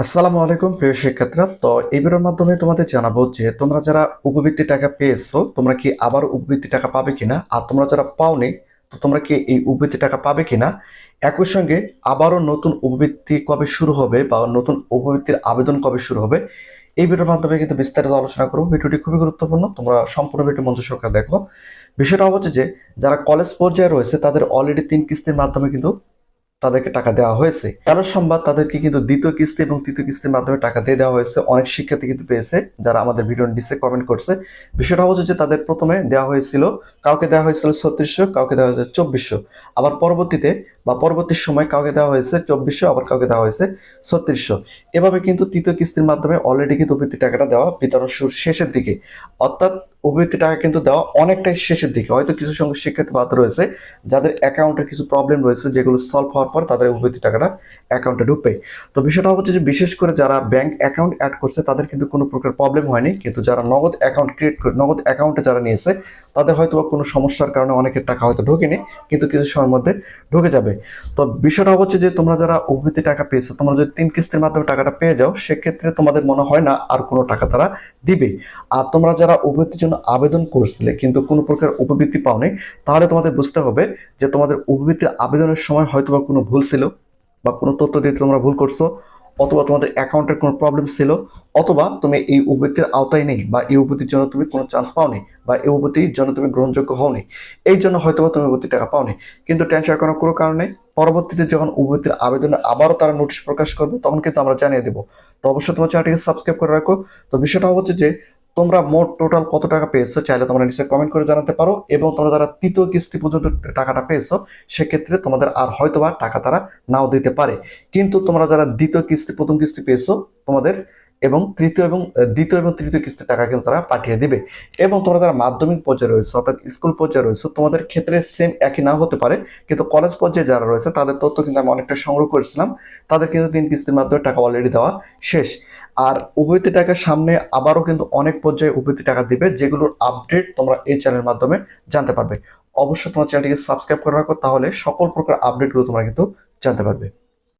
আসসালামু আলাইকুম, প্রিয় শিক্ষার্থীরা। তো এই ভিডিওর মাধ্যমে তোমাদের জানাব যে তোমরা যারা উপবৃত্তি টাকা পেয়েছ, তোমরা কি আবার উপবৃত্তি টাকা পাবে কিনা? আর তোমরা যারা পাওনি, তো তোমরা কি এই উপবৃত্তি টাকা পাবে কিনা? একই সঙ্গে আবারও নতুন উপবৃত্তি কবে শুরু হবে বা নতুন উপবৃত্তির আবেদন কবে শুরু হবে, এই ভিডিওর মাধ্যমে কিন্তু বিস্তারিত আলোচনা করব। ভিডিওটি খুবই গুরুত্বপূর্ণ, তোমরা সম্পূর্ণ ভিডিও মঞ্চ সরকার দেখো। বিষয়টা হচ্ছে যে, যারা কলেজ পর্যায়ে রয়েছে, তাদের অলরেডি তিন কিস্তির মাধ্যমে কিন্তু তাদেরকে টাকা দেওয়া হয়েছে। তেরো সোমবার তাদেরকে কিন্তু দ্বিতীয় কিস্তি এবং তৃতীয় কিস্তির মাধ্যমে টাকা দিয়ে দেওয়া হয়েছে। অনেক শিক্ষার্থী কিন্তু পেয়েছে যারা আমাদের ভিডিও ডিসে কমেন্ট করছে। বিষয়টা হচ্ছে যে তাদের প্রথমে দেওয়া হয়েছিল কাউকে দেওয়া হয়েছিল ছত্রিশশো, কাউকে দেওয়া হয়েছে চব্বিশশো। আবার পরবর্তীতে বা পরবর্তী সময় কাউকে দেওয়া হয়েছে চব্বিশশো, আবার কাউকে দেওয়া হয়েছে ছত্রিশশো। এভাবে কিন্তু তৃতীয় কিস্তির মাধ্যমে অলরেডি কিন্তু উপবৃত্তি টাকাটা দেওয়া বিতরণ শেষের দিকে। অর্থাৎ উপবৃত্তি টাকা কিন্তু দেওয়া অনেকটাই শেষের দিকে। হয়তো কিছু সংখ্যক শিক্ষার্থী বাদ রয়েছে, যাদের অ্যাকাউন্টে কিছু প্রবলেম রয়েছে, যেগুলো সলভ হওয়ার পর তাদের উপবৃত্তি টাকাটা অ্যাকাউন্টে ঢুকবে। তো বিষয়টা হচ্ছে যে বিশেষ করে যারা ব্যাংক অ্যাকাউন্ট অ্যাড করছে, তাদের কিন্তু কোনো প্রকার প্রবলেম হয়নি। কিন্তু যারা নগদ অ্যাকাউন্ট ক্রিয়েট করে, নগদ অ্যাকাউন্টে যারা নিয়েছে, তাদের হয়তো কোনো সমস্যার কারণে অনেকের টাকা হয়তো ঢোকেনি, কিন্তু কিছু সময়ের মধ্যে ঢুকে যাবে। তো বিষয়টা হচ্ছে যে তোমরা যারা উপবৃত্তি টাকা পেয়েছ, তোমরা যদি তিন কিস্তির মাধ্যমে টাকাটা পেয়ে যাও, সেক্ষেত্রে তোমাদের মনে হয় না আর কোনো টাকা তারা দিবে আর তোমরা যারা উপবৃত্তির জন্য আবেদন করছিলে, কিন্তু কোনো প্রকার উপবৃত্তি পাও পাওনি, তাহলে তোমাদের বুঝতে হবে যে তোমাদের উপবৃত্তির আবেদনের সময় হয়তো বা কোনো ভুল ছিল বা কোনো তথ্য দিতে তোমরা ভুল করছ, অথবা তোমাদের অ্যাকাউন্টের কোনো প্রবলেম ছিল, অথবা তুমি এই উপবৃত্তির আওতায় নেই বা এই উপবৃত্তির জন্য তুমি কোনো চান্স পাওনি বা এই উপবৃত্তির জন্য তুমি গ্রহণযোগ্য হওনি, এই জন্য হয়তো বা তুমি উপবৃত্তি টাকা পাওনি। কিন্তু টেনশন করার কোনো কারণে পরবর্তীতে যখন উপবৃত্তির আবেদনে আবারও তারা নোটিশ প্রকাশ করবে, তখন কিন্তু আমরা জানিয়ে দেবো। তো অবশ্যই তোমার চ্যানেলটিকে সাবস্ক্রাইব করে রাখো। তো বিষয়টা হচ্ছে যে তোমরা মোট টোটাল কত টাকা পেয়েছ চাইলে তোমরা নিশ্চয়ই কমেন্ট করে জানাতে পারো এবং তোমরা যারা তৃতীয় কিস্তি পর্যন্ত টাকাটা পেয়েছ, সেক্ষেত্রে তোমাদের আর হয়তোবা টাকা তারা নাও দিতে পারে। কিন্তু তোমরা যারা দ্বিতীয় কিস্তি, প্রথম কিস্তি পেয়েছ, তোমাদের এবং তৃতীয় এবং দ্বিতীয় এবং তৃতীয় কিস্তির টাকা কিন্তু তারা পাঠিয়ে দিবে। এবং তোমরা যারা মাধ্যমিক পর্যায়ে রয়েছে, অর্থাৎ স্কুল পর্যায়ে রয়েছে, তোমাদের ক্ষেত্রে সেম একই না হতে পারে। কিন্তু কলেজ পর্যায়ে যারা রয়েছে, তাদের তথ্য কিন্তু আমি অনেকটা সংগ্রহ করেছিলাম। তাদের কিন্তু তিন কিস্তির মাধ্যমে টাকা অলরেডি দেওয়া শেষ। আর উপবৃত্তি টাকার সামনে আবারও কিন্তু অনেক পর্যায়ে উপবৃত্তি টাকা দিবে, যেগুলোর আপডেট তোমরা এই চ্যানেলের মাধ্যমে জানতে পারবে। অবশ্যই তোমার চ্যানেলটিকে সাবস্ক্রাইব করে রাখো, তাহলে সকল প্রকার আপডেটগুলো তোমরা কিন্তু জানতে পারবে।